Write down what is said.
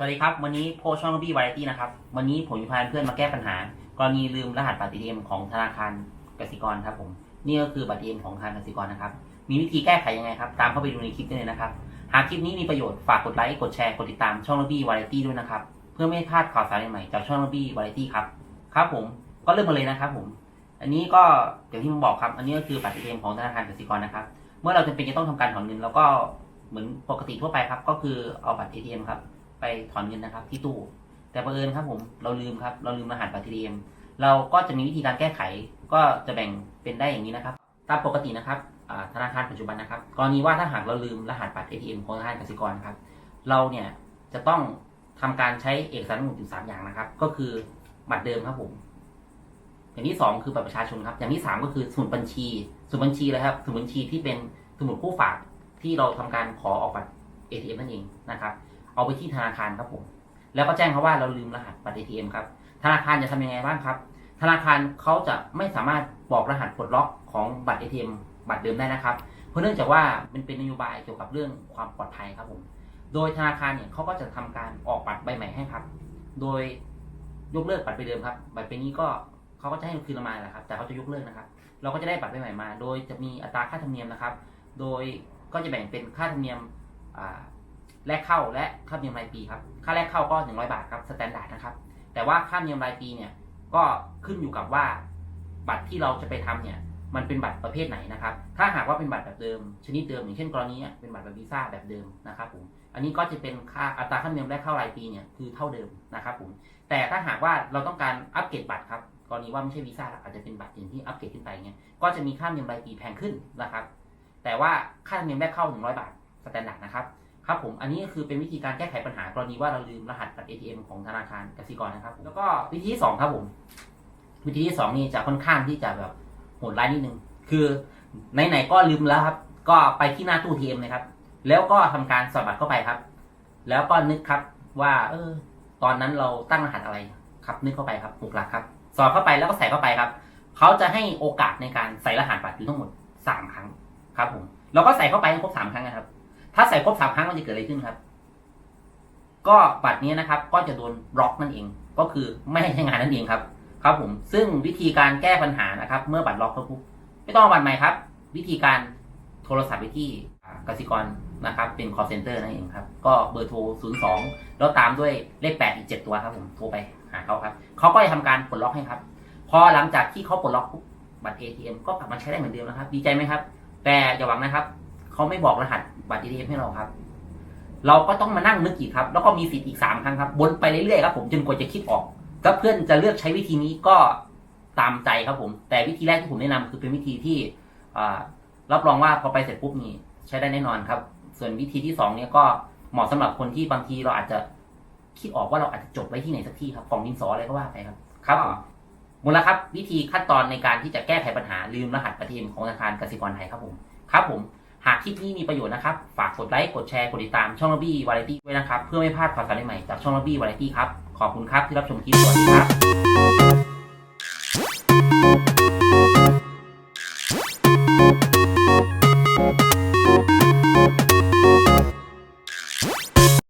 สวัสดีครับ วันนี้โพช่องบี้วาไรตี้นะครับ วันนี้ผมจะพาเพื่อนมาแก้ปัญหา กรณีลืมรหัสบัตร ATM ของธนาคารกสิกรครับผมนี่ก็คือบัตร ATM ของธนาคารกสิกรนะครับ มีวิธีแก้ไขยังไงครับ ตามเข้าไปดูในคลิปได้เลยนะครับ หากคลิปนี้มีประโยชน์ฝากกดไลค์กดแชร์กดติดตามช่องบี้วาไรตี้ด้วยนะครับ เพื่อไม่ให้พลาดข่าวสารใหม่จากช่องบี้วาไรตี้ครับครับผมก็เริ่มมาเลยนะครับผม อันนี้ก็อย่างที่ผมบอกครับ อันนี้ก็คือบัตร ATM ของธนาคารกสิกรนะครับ เมื่อเราจำเป็นจะต้องทำการถอนเงิน แล้วก็เหมือนปกติทั่วไปครับ ก็คือเอาบัตร ATM ครับ ไปถอนเงินนะครับ ที่ตู้ แต่บังเอิญครับผมเราลืมครับ เราลืมรหัสบัตร ATM เราก็จะมีวิธีการแก้ไข ก็จะแบ่งเป็นได้อย่างนี้นะครับ ตามปกตินะครับธนาคารปัจจุบันนะครับ กรณีว่าถ้าหากเราลืมรหัสบัตร ATM ของธนาคารกสิกรครับ เราเนี่ยจะต้องทำการใช้เอกสารทั้งหมดอยู่สามอย่างนะครับ ก็คือบัตรเดิมครับผม อย่างที่สองคือบัตรประชาชนครับ อย่างที่สามก็คือสมุดบัญชี สมุดบัญชีเลยครับ สมุดบัญชีที่เป็นสมุดผู้ฝากที่เราทำการขอออกบัตร ATM นั่นเองนะครับ เอาไปที่ธนาคารครับผม แล้วก็แจ้งเขาว่าเราลืมรหัสบัตร ATM ครับ ธนาคารจะทำยังไงบ้างครับ ธนาคารเขาจะไม่สามารถบอกรหัสปลดล็อกของบัตร ATM บัตรเดิมได้นะครับ เพราะเนื่องจากว่ามันเป็นนโยบายเกี่ยวกับเรื่องความปลอดภัยครับผม โดยธนาคารเนี่ยเขาก็จะทำการออกบัตรใบใหม่ให้ครับ โดยยกเลิกบัตรใบเดิมครับ บัตรใบนี้ก็เขาก็จะให้คืนเรามาแหละครับ แต่เขาจะยกเลิกนะครับ เราก็จะได้บัตรใบใหม่มา โดยจะมีอัตราค่าธรรมเนียมนะครับ โดยก็จะแบ่งเป็นค่าธรรมเนียมอ่า แรกเข้าและค่าธรรมเนียมรายปีครับ ค่าแรกเข้าก็ 100 บาทครับสแตนดาร์ดนะครับ แต่ว่าค่าธรรมเนียมรายปีเนี่ยก็ขึ้นอยู่กับว่าบัตรที่เราจะไปทำเนี่ยมันเป็นบัตรประเภทไหนนะครับ ถ้าหากว่าเป็นบัตรแบบเดิม ชนิดเดิม อย่างเช่นกรณีเป็นบัตรแบบวีซ่าแบบเดิมนะครับผม อันนี้ก็จะเป็นค่าอัตราค่าธรรมเนียมแรกเข้ารายปีเนี่ยคือเท่าเดิมนะครับผม แต่ถ้าหากว่าเราต้องการอัปเกรดบัตรครับ กรณีว่าไม่ใช่วีซ่าอาจจะเป็นบัตรอื่นที่อัปเกรดขึ้นไปเงี้ยก็จะมีค่าธรรมเนียมรายปีแพงขึ้นนะครับ แต่ว่าค่าธรรมเนียมแรกเข้า100 บาทสแตนดาร์ดนะครับ ครับผมอันนี้คือเป็นวิธีการแก้ไขปัญหากรณีว่าเราลืมรหัสบัตร ATM ของธนาคารกสิกรนะครับ แล้วก็วิธีที่สองครับผม วิธีที่สองนี่จะค่อนข้างที่จะแบบโหดร้ายนิดนึง คือไหนๆก็ลืมแล้วครับ ก็ไปที่หน้าตู้ TM เลยครับ แล้วก็ทำการสอดบัตรเข้าไปครับ แล้วก็นึกครับว่า เออ ตอนนั้นเราตั้งรหัสอะไรครับ นึกเข้าไปครับหกหลักครับ สอดเข้าไปแล้วก็ใส่เข้าไปครับเขาจะให้โอกาสในการใส่รหัสบัตรทั้งหมดสามครั้งครับผมเราก็ใส่เข้าไปให้ครบสามครั้งนะครับ ถ้าใส่ครบสามครั้งมันจะเกิดอะไรขึ้นครับ ก็บัตรนี้นะครับ ก็จะโดนบล็อกนั่นเอง ก็คือไม่ให้ใช้งานนั่นเองครับ ครับผม ซึ่งวิธีการแก้ปัญหานะครับ เมื่อบัตรล็อกเขาปุ๊บไม่ต้องบัตรใหม่ครับ วิธีการโทรศัพท์ไปที่กสิกรนะครับ เป็น call center นั่นเองครับ ก็เบอร์โทร 02 แล้วตามด้วยเลข 8 อีก 7 ตัวครับผม โทรไปหาเขาครับ เขาก็จะทำการปลดล็อกให้ครับ พอหลังจากที่เขาปลดล็อกปุ๊บบัตร ATM ก็กลับมาใช้ได้เหมือนเดิมนะครับ ดีใจไหมครับ แต่อย่าหวังนะครับ เขาไม่บอกรหัส บัตร ATM ให้เราครับ เราก็ต้องมานั่งนึกอีกครับ แล้วก็มีสิทธิ์อีกสามครั้งครับวนไปเรื่อยๆครับผมจนกว่าจะคิดออกถ้าเพื่อนจะเลือกใช้วิธีนี้ก็ตามใจครับผม แต่วิธีแรกที่ผมแนะนำคือเป็นวิธีที่รับรองว่าพอไปเสร็จปุ๊บนี่ใช้ได้แน่นอนครับ ส่วนวิธีที่สองเนี่ยก็เหมาะสำหรับคนที่บางทีเราอาจจะคิดออกว่าเราอาจจะจดไว้ที่ไหนสักที่ครับกล่องดินสออะไรก็ว่าไปครับ ครับหมดแล้วครับ วิธีขั้นตอนในการที่จะแก้ไขปัญหาลืมรหัสบัตร ATM ของธนาคารกสิกรไทยครับผม ครับผม หากคลิปนี้มีประโยชน์นะครับ ฝากกดไลค์กดแชร์กดติดตามช่องลอบบี้วาไรตี้ด้วยนะครับ เพื่อไม่พลาดข่าวสารใหม่จากช่องลอบบี้วาไรตี้ครับขอบคุณครับที่รับชมคลิปสวัสดีครับ